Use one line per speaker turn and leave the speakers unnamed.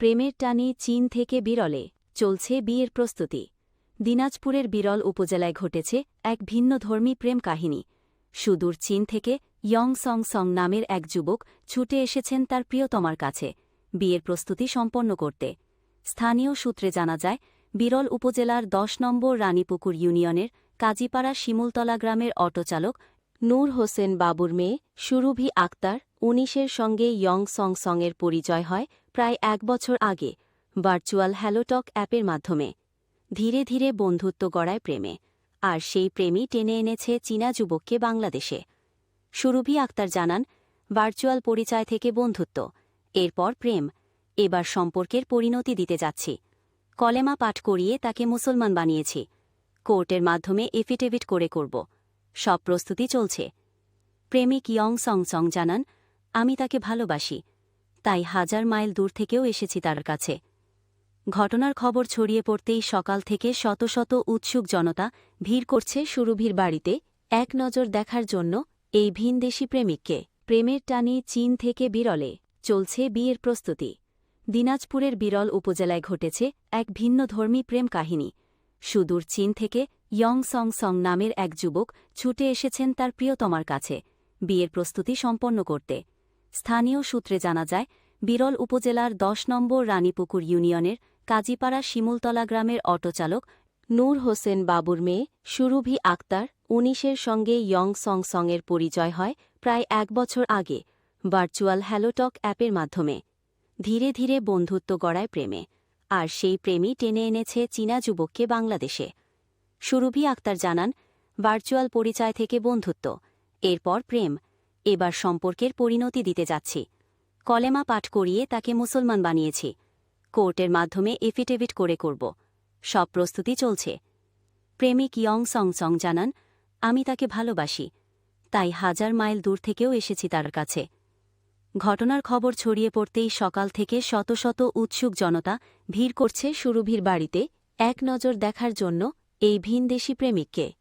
প্রেমের টানে চীন থেকে বিরলে চলছে বিয়ের প্রস্তুতি। দিনাজপুরের বিরল উপজেলায় ঘটেছে এক ভিন্নধর্মী প্রেম কাহিনী। সুদূর চীন থেকে ইয়ং সং সং নামের এক যুবক ছুটে এসেছেন তার প্রিয়তমার কাছে বিয়ের প্রস্তুতি সম্পন্ন করতে। স্থানীয় সূত্রে জানা যায়, বিরল উপজেলার দশ নম্বর রানীপুকুর ইউনিয়নের কাজীপাড়া শিমুলতলা গ্রামের অটোচালক নূর হোসেন বাবুর মেয়ে সুরভি আক্তার উনিশের সঙ্গে ইয়ং সং সংয়ের পরিচয় হয় প্রায় এক বছর আগে, ভার্চুয়াল হ্যালোটক অ্যাপের মাধ্যমে। ধীরে ধীরে বন্ধুত্ব গড়ায় প্রেমে, আর সেই প্রেমই টেনে এনেছে চীনা যুবককে বাংলাদেশে। সুরভি আক্তার জানান, ভার্চুয়াল পরিচয় থেকে বন্ধুত্ব, এরপর প্রেম, এবার সম্পর্কের পরিণতি দিতে যাচ্ছি। কলেমা পাঠ করিয়ে তাকে মুসলমান বানিয়েছি। কোর্টের মাধ্যমে এফিডেভিট করে করব। সব প্রস্তুতি চলছে। প্রেমিক ইয়ং সং সং জানান আমি তাকে ভালোবাসি, তাই হাজার মাইল দূর থেকেও এসেছি তার কাছে। ঘটনার খবর ছড়িয়ে পড়তেই সকাল থেকে শত শত উৎসুক জনতা ভিড় করছে সুরভির বাড়িতে, এক নজর দেখার জন্য এই ভিনদেশি প্রেমিককে। প্রেমের টানে চীন থেকে বিরলে চলছে বিয়ের প্রস্তুতি। দিনাজপুরের বিরল উপজেলায় ঘটেছে এক ভিন্নধর্মী প্রেম কাহিনী। সুদূর চীন থেকে ইয়ং সং সং নামের এক যুবক ছুটে এসেছেন তার প্রিয়তমার কাছে। বিয়ের প্রস্তুতি সম্পন্ন করতে স্থানীয় সূত্রে জানা যায়, বিরল উপজেলার দশ নম্বর রানীপুকুর ইউনিয়নের কাজীপাড়া শিমুলতলা গ্রামের অটোচালক নূর হোসেন বাবুর মেয়ে সুরভি আক্তার উনিশের সঙ্গে ইয়ং সং সংয়ের পরিচয় হয় প্রায় এক বছর আগে ভার্চুয়াল হ্যালোটক অ্যাপের মাধ্যমে। ধীরে ধীরে বন্ধুত্ব গড়ায় প্রেমে, আর সেই প্রেমই টেনে এনেছে চীনা যুবককে বাংলাদেশে। সুরভি আক্তার জানান, ভার্চুয়াল পরিচয় থেকে বন্ধুত্ব, এরপর প্রেম এবার সম্পর্কের পরিণতি দিতে যাচ্ছি। কলেমা পাঠ করিয়ে তাকে মুসলমান বানিয়েছি। কোর্টের মাধ্যমে এফিডেভিট করে করব। সব প্রস্তুতি চলছে। প্রেমিক ইয়ং সং সং জানান, আমি তাকে ভালোবাসি। তাই হাজার মাইল দূর থেকেও এসেছি তার কাছে। ঘটনার খবর ছড়িয়ে পড়তেই সকাল থেকে শত শত উৎসুক জনতা ভিড় করছে সুরভির বাড়িতে, এক নজর দেখার জন্য এই ভিনদেশি প্রেমিককে।